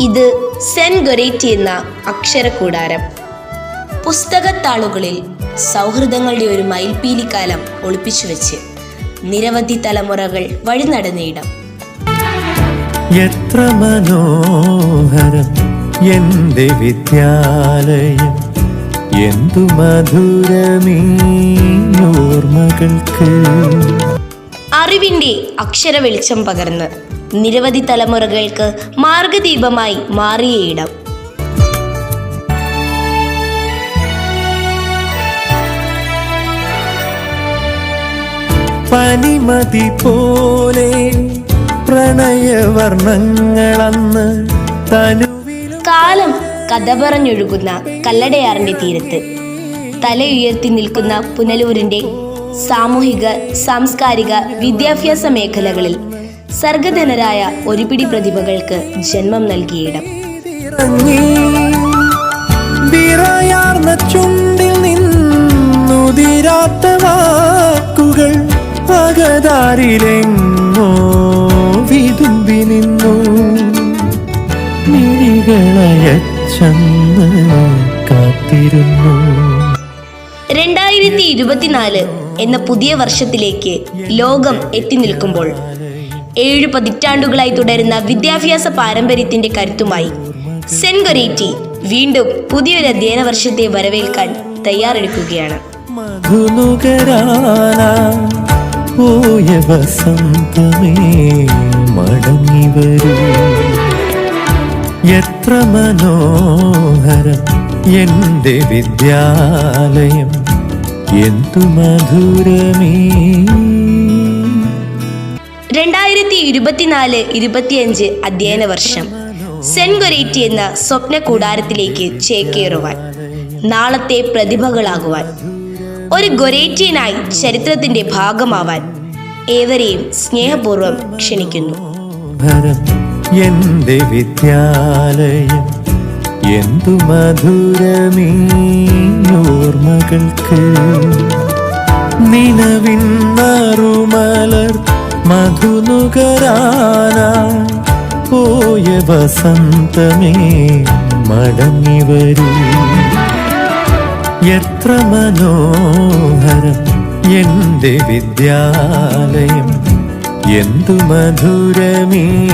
ഇത് saint Goretti എന്ന അക്ഷരക്കൂടാരം. പുസ്തകത്താളുകളിൽ സൗഹൃദങ്ങളുടെ ഒരു മയിൽപ്പീലിക്കാലം ഒളിപ്പിച്ചു വെച്ച് നിരവധി തലമുറകൾ വഴി നടന്നിടം എത്ര മനോഹരം എന്റെ വിദ്യാലയം. എന്തു മധുരമീ ഓർമ്മകൾക്ക്. അറിവിന്റെ അക്ഷര വെളിച്ചം പകർന്ന് നിരവധി തലമുറകൾക്ക് മാർഗദീപമായി മാറിയ ഇടം. പനിമതി പോലെ പ്രണയവർണങ്ങളന്ന് തനുവിലും കാലം കഥ പറഞ്ഞൊഴുകുന്ന കല്ലടയാറിന്റെ തീരത്ത് തലയുയർത്തി നിൽക്കുന്ന പുനലൂരിന്റെ സാമൂഹിക സാംസ്കാരിക വിദ്യാഭ്യാസ മേഖലകളിൽ സർഗധനരായ ഒരുപിടി പ്രതിഭകൾക്ക് ജന്മം നൽകിയിടം ചുണ്ടിൽ നിന്നുതിരാത്ത വാക്കുകൾ അകതാരിലെങ്ങോ വിതുമ്പി നിന്നു. മിഴികളയച്ചന്ന് കാത്തിരുന്നു. രണ്ടായിരത്തി ഇരുപത്തിനാല് എന്ന പുതിയ വർഷത്തിലേക്ക് ലോകം എത്തി നിൽക്കുമ്പോൾ ഏഴു പതിറ്റാണ്ടുകളായി തുടരുന്ന വിദ്യാഭ്യാസ പാരമ്പര്യത്തിന്റെ കരുത്തുമായി സെൻഗൊരേറ്റി വീണ്ടും പുതിയൊരു അധ്യയന വർഷത്തെ വരവേൽക്കാൻ തയ്യാറെടുക്കുകയാണ്. എത്ര മനോഹരം എന്റെ വിദ്യാലയം എന്തു മധുരമേ. രണ്ടായിരത്തി ഇരുപത്തിനാല് ഇരുപത്തിയഞ്ച് അധ്യയന വർഷം. സെൻഗൊരേറ്റി എന്ന സ്വപ്ന കൂടാരത്തിലേക്ക് ചേക്കേറുവാൻ നാളത്തെ പ്രതിഭകളാകുവാൻ ഒരു ഗൊരേറ്റിയനായി ചരിത്രത്തിന്റെ ഭാഗമാവാൻ ഏവരെയും സ്നേഹപൂർവം ക്ഷണിക്കുന്നു. എന്റെ വിദ്യാലയം എന്തു മധുരമീ ഓർമ്മകൾക്ക്. പോയ വസന്തമേ മടങ്ങി വരൂ. എത്ര മനോഹരം എന്റെ വിദ്യാലയം എന്തു മധുരമേ.